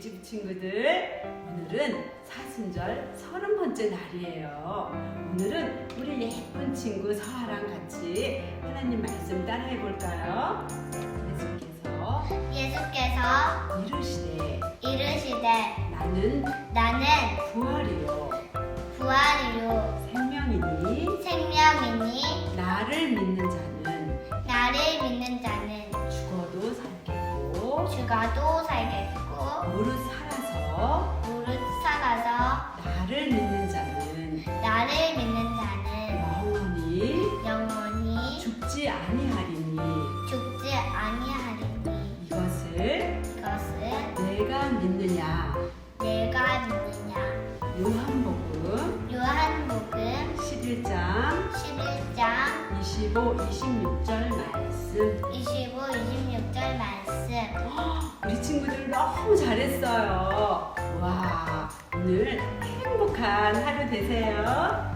친구들, 오늘은 사순절 서른 번째 날이에요. 오늘은 우리 예쁜 친구 서아랑 같이 하나님 말씀 따라해 볼까요? 예수께서 예수께서 이르시되 이르시되 나는 나는 부활이요 부활이요 생명이니 생명이니 나를 믿는 자는 살겠고 죽어도 살겠고 무릇 살아서 무릇 살아서 나를 믿는 자는 나를 믿는 자는 영원히 영원히 죽지 아니하리니. 죽지 아니하리니 이것을 이것을 내가 믿느냐? 내가 믿느냐? 요한복음 요한복음 11장 11장 25, 26절 말씀. 25, 26절 말씀 우리 친구들 너무 잘했어요. 와 오늘 행복한 하루 되세요